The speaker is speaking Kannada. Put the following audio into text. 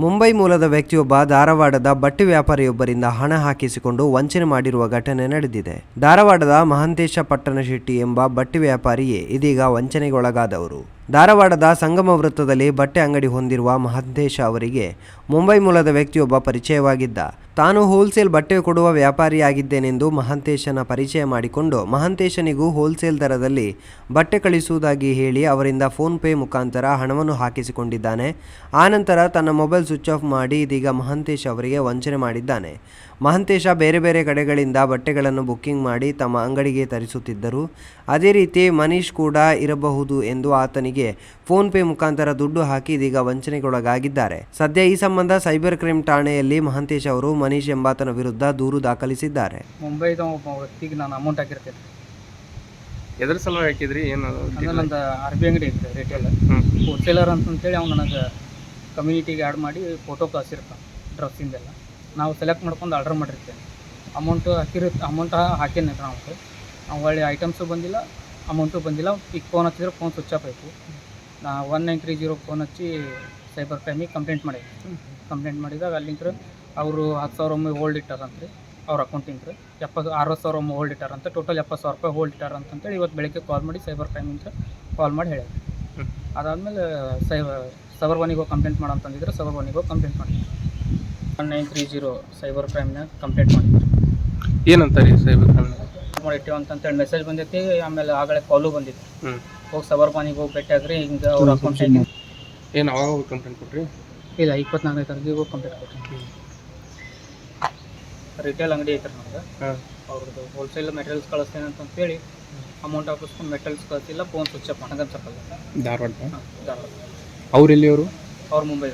ಮುಂಬೈ ಮೂಲದ ವ್ಯಕ್ತಿಯೊಬ್ಬ ಧಾರವಾಡದ ಬಟ್ಟೆ ವ್ಯಾಪಾರಿಯೊಬ್ಬರಿಂದ ಹಣ ಹಾಕಿಸಿಕೊಂಡು ವಂಚನೆ ಮಾಡಿರುವ ಘಟನೆ ನಡೆದಿದೆ. ಧಾರವಾಡದ ಮಹಂತೇಶ ಪಟ್ಟಣಶೆಟ್ಟಿ ಎಂಬ ಬಟ್ಟೆ ವ್ಯಾಪಾರಿಯೇ ಇದೀಗ ವಂಚನೆಗೊಳಗಾದವರು. ಧಾರವಾಡದ ಸಂಗಮ ವೃತ್ತದಲ್ಲಿ ಬಟ್ಟೆ ಅಂಗಡಿ ಹೊಂದಿರುವ ಮಹಂತೇಶ ಅವರಿಗೆ ಮುಂಬೈ ಮೂಲದ ವ್ಯಕ್ತಿಯೊಬ್ಬ ಪರಿಚಯವಾಗಿದ್ದ. ತಾನು ಹೋಲ್ಸೇಲ್ ಬಟ್ಟೆ ಕೊಡುವ ವ್ಯಾಪಾರಿಯಾಗಿದ್ದೇನೆಂದು ಮಹಂತೇಶನ ಪರಿಚಯ ಮಾಡಿಕೊಂಡು ಮಹಂತೇಶನಿಗೂ ಹೋಲ್ಸೇಲ್ ದರದಲ್ಲಿ ಬಟ್ಟೆ ಕಳಿಸುವುದಾಗಿ ಹೇಳಿ ಅವರಿಂದ ಫೋನ್ ಪೇ ಮುಖಾಂತರ ಹಣವನ್ನು ಹಾಕಿಸಿಕೊಂಡಿದ್ದಾನೆ. ಆನಂತರ ತನ್ನ ಮೊಬೈಲ್ ಸ್ವಿಚ್ ಆಫ್ ಮಾಡಿ ಇದೀಗ ಮಹಂತೇಶ್ ಅವರಿಗೆ ವಂಚನೆ ಮಾಡಿದ್ದಾನೆ. ಮಹಂತೇಶ ಬೇರೆ ಬೇರೆ ಕಡೆಗಳಿಂದ ಬಟ್ಟೆಗಳನ್ನು ಬುಕ್ಕಿಂಗ್ ಮಾಡಿ ತಮ್ಮ ಅಂಗಡಿಗೆ ತರಿಸುತ್ತಿದ್ದರು. ಅದೇ ರೀತಿ ಮನೀಶ್ ಕೂಡ ಇರಬಹುದು ಎಂದು ಆತನಿಗೆ ಫೋನ್ ಪೇ ಮುಖಾಂತರ ದುಡ್ಡು ಹಾಕಿ ಇದೀಗ ವಂಚನೆಗೊಳಗಾಗಿದ್ದಾರೆ. ಸದ್ಯ ಈ ಸಂಬಂಧ ಸೈಬರ್ ಕ್ರೈಮ್ ಠಾಣೆಯಲ್ಲಿ ಮಹಂತೇಶ್ ಅವರು ಮನೀಶ್ ಎಂಬಾತನ ವಿರುದ್ಧ ದೂರು ದಾಖಲಿಸಿದ್ದಾರೆ. ಮುಂಬೈದ ಒಬ್ಬ ವ್ಯಕ್ತಿಗೆ ನಾನು ಅಮೌಂಟ್ ಹಾಕಿರ್ತೇನೆ. ಎದ್ರ ಸಲ ಹಾಕಿದ್ರಿ? ಏನು ಅಂದ್ರೆ ನಂದು ಆರ್ ಬಿ ಅಂಗಡಿ ಐತೆ ರಿಟೇಲ್. ಹೋಲ್ಸೇಲರ್ ಅಂತಂತೇಳಿ ಅವ್ನು ನನಗೆ ಕಮ್ಯುನಿಟಿಗೆ ಆ್ಯಡ್ ಮಾಡಿ ಫೋಟೋ ಕಳಿಸಿರ್ತಾನೆ ಡ್ರೆಸ್ಸಿಂದೆಲ್ಲ ನಾವು ಸೆಲೆಕ್ಟ್ ಮಾಡ್ಕೊಂಡು ಆರ್ಡರ್ ಮಾಡಿರ್ತೇನೆ. ಅಮೌಂಟು ಹಾಕಿರುತ್ತೆ ಅಮೌಂಟ್ ಹಾಕೇನೆ ನಾವು. ನಾವು ಒಳ್ಳೆ ಐಟಮ್ಸು ಬಂದಿಲ್ಲ ಅಮೌಂಟು ಬಂದಿಲ್ಲ. ಈಗ ಫೋನ್ ಹಚ್ಚಿದ್ರೆ ಫೋನ್ ಸ್ವಿಚ್ ಆಫ್ ಆಯಿತು. ನಾ one nine three zero phone ಹಚ್ಚಿ ಸೈಬರ್ ಕ್ರೈಮಿಗೆ ಕಂಪ್ಲೇಂಟ್ ಮಾಡಿದ್ವಿ ಕಂಪ್ಲೇಂಟ್ ಮಾಡಿದಾಗ ಅಲ್ಲಿಂದ ಅವರು ಹತ್ತು ಸಾವಿರ ಒಮ್ಮೆ ಹೋಲ್ಡ್ ಇಟ್ಟಾರಂತ್ರಿ ಅವ್ರ ಅಕೌಂಟಿಂದ ಎಪ್ಪತ್ತು ಅರವತ್ತು ಸಾವಿರ ಒಮ್ಮೆ ಹೋಲ್ಡ್ ಇಟ್ಟಾರಂತ. ಟೋಟಲ್ ಎಪ್ಪತ್ತು ಸಾವಿರ ರೂಪಾಯಿ ಹೋಲ್ಡ್ ಇಟ್ಟಾರ ಅಂತಂತೇಳಿ ಇವತ್ತು ಬೆಳಗ್ಗೆ ಕಾಲ್ ಮಾಡಿ ಸೈಬರ್ ಕ್ರೈಮ್ ಅಂತ ಕಾಲ್ ಮಾಡಿ ಹೇಳಿದ್ರು. ಅದಾದಮೇಲೆ ಸೈಬ ಸೈಬರ್ ಒನಿಗೆ ಹೋಗಿ ಕಂಪ್ಲೇಂಟ್ ಮಾಡಂತಂದಿದ್ರೆ ಸೈಬರ್ ಒನಿಗೆ ಹೋಗಿ ಕಂಪ್ಲೇಂಟ್ ಮಾಡಿದ್ರು. One nine three zero cyber ಕ್ರೈಮ್ನಾಗ complaint ಮಾಡಿದ್ರು. ಏನಂತಾರೆ ಸೈಬರ್ ಕ್ರೈಮ್ ಮಾಡಿಟ್ಟಿವಿ ಅಂತೇಳಿ ಮೆಸೇಜ್ ಬಂದೈತಿ ಆಮೇಲೆ ಆಗಲೇ ಕಾಲು ಬಂದಿತ್ತು. ಹ್ಞೂ ಹೋಗಿ ಸೈಬರ್ ಒನಿಗೆ ಹೋಗಿ ಭೇಟಿಯಾಗ್ರಿ ಹಿಂಗೆ ಅವ್ರ ಅಕೌಂಟ್ ಏನು ಅವಾಗ ಕಂಪ್ಲೇಂಟ್ ಕೊಟ್ರಿ? ಇಲ್ಲ ಇಪ್ಪತ್ನಾಲ್ಕನೇ ತಾರೀಕಿಗೆ ಹೋಗಿ ಕಂಪ್ಲೇಂಟ್ ಕೊಡ್ತೀನಿ ರಿಟೇಲ್ ಅಂಗಡಿ ಐತ್ರಿ ನಮ್ದು. ಅವ್ರದ್ದು ಹೋಲ್ಸೇಲ್ ಮೆಟೀರಿಯಲ್ಸ್ ಕಳಿಸ್ತೇನೆ ಅಂತಂತೇಳಿ ಅಮೌಂಟ್ ಹಾಕಿಸ್ಕೊಂಡು ಮೆಟೀರಿಯಲ್ಸ್ ಕಳಿಸಿಲ್ಲ ಫೋನ್ ಸ್ವಿಚ್ ಆಫ್ ನನಗನ್ಸಕ್ಕಲ್ಲ ಧಾರವಾಡ ಧಾರವಾಡ. ಅವ್ರು ಎಲ್ಲಿ ಅವರು ಅವ್ರು ಮುಂಬೈ